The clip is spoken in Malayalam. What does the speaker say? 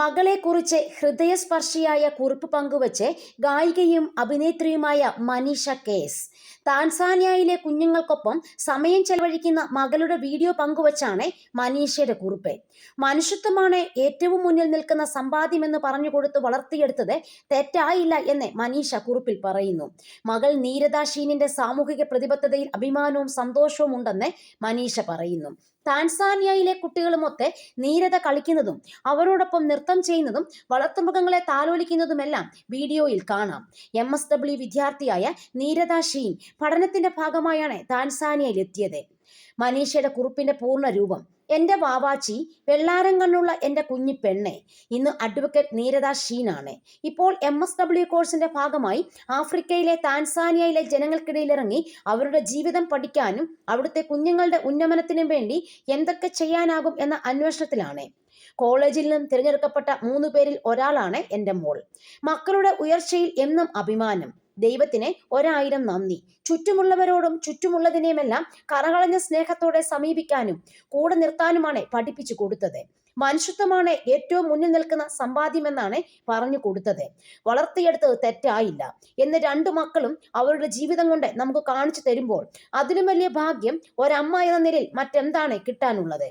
മകളെക്കുറിച്ച് ഹൃദയസ്പർശിയായ കുറിപ്പ് പങ്കുവച്ച് ഗായികയും അഭിനേത്രിയുമായ മനീഷ കേസ്. താൻസാനിയയിലെ കുഞ്ഞുങ്ങൾക്കൊപ്പം സമയം ചെലവഴിക്കുന്ന മകളുടെ വീഡിയോ പങ്കുവച്ചാണ് മനീഷയുടെ കുറിപ്പ്. മനുഷ്യത്വമാണ് ഏറ്റവും മുന്നിൽ നിൽക്കുന്ന സമ്പാദ്യമെന്ന് പറഞ്ഞുകൊടുത്ത് വളർത്തിയെടുത്തത് തെറ്റായില്ല എന്ന് മനീഷ കുറിപ്പിൽ പറയുന്നു. മകൾ നീരദാ ഷീനിന്റെ സാമൂഹിക പ്രതിബദ്ധതയിൽ അഭിമാനവും സന്തോഷവും ഉണ്ടെന്ന് മനീഷ പറയുന്നു. താൻസാനിയയിലെ കുട്ടികളുമൊത്ത് നീരത കളിക്കുന്നതും അവരോടൊപ്പം നൃത്തം ചെയ്യുന്നതും വളർത്തുമൃഗങ്ങളെ താലോലിക്കുന്നതുമെല്ലാം വീഡിയോയിൽ കാണാം. എം എസ് ഡബ്ല്യു വിദ്യാർത്ഥിയായ നീരത ഷീൻ പഠനത്തിന്റെ ഭാഗമായാണ് താൻസാനിയയിൽ എത്തിയത് മനീഷയുടെ കുറിപ്പിന്റെ പൂർണ രൂപം. എന്റെ വാവാച്ചി വെള്ളാരം കണ്ണുള്ള എന്റെ കുഞ്ഞി പെണ്ണെ. ഇന്ന് അഡ്വക്കേറ്റ് നീരദ ഷീനാണ്. ഇപ്പോൾ എം എസ് ഡബ്ല്യു കോഴ്സിന്റെ ഭാഗമായി ആഫ്രിക്കയിലെ താൻസാനിയയിലെ ജനങ്ങൾക്കിടയിലിറങ്ങി അവരുടെ ജീവിതം പഠിക്കാനും അവിടുത്തെ കുഞ്ഞുങ്ങളുടെ ഉന്നമനത്തിനും വേണ്ടി എന്തൊക്കെ ചെയ്യാനാകും എന്ന അന്വേഷണത്തിലാണ്. കോളേജിൽ നിന്നും തിരഞ്ഞെടുക്കപ്പെട്ട മൂന്ന് പേരിൽ ഒരാളാണ് എന്റെ മോൾ. മക്കളുടെ ഉയർച്ചയിൽ എന്നും അഭിമാനം. ദൈവത്തിന് ഒരായിരം നന്ദി. ചുറ്റുമുള്ളവരോടും ചുറ്റുമുള്ളതിനെയുമെല്ലാം കറകളഞ്ഞ സ്നേഹത്തോടെ സമീപിക്കാനും കൂടെ നിർത്താനുമാണ് പഠിപ്പിച്ചു കൊടുത്തത്. മനുഷ്യത്വമാണ് ഏറ്റവും മുന്നിൽ നിൽക്കുന്ന സമ്പാദ്യമെന്നാണ് പറഞ്ഞു കൊടുത്തത്. വളർത്തിയെടുത്തത് തെറ്റായില്ല എന്ന് രണ്ടു മക്കളും അവരുടെ ജീവിതം കൊണ്ട് നമുക്ക് കാണിച്ചു തരുമ്പോൾ അതിലും വലിയ ഭാഗ്യം ഒരമ്മ എന്ന നിലയിൽ മറ്റെന്താണ് കിട്ടാനുള്ളത്?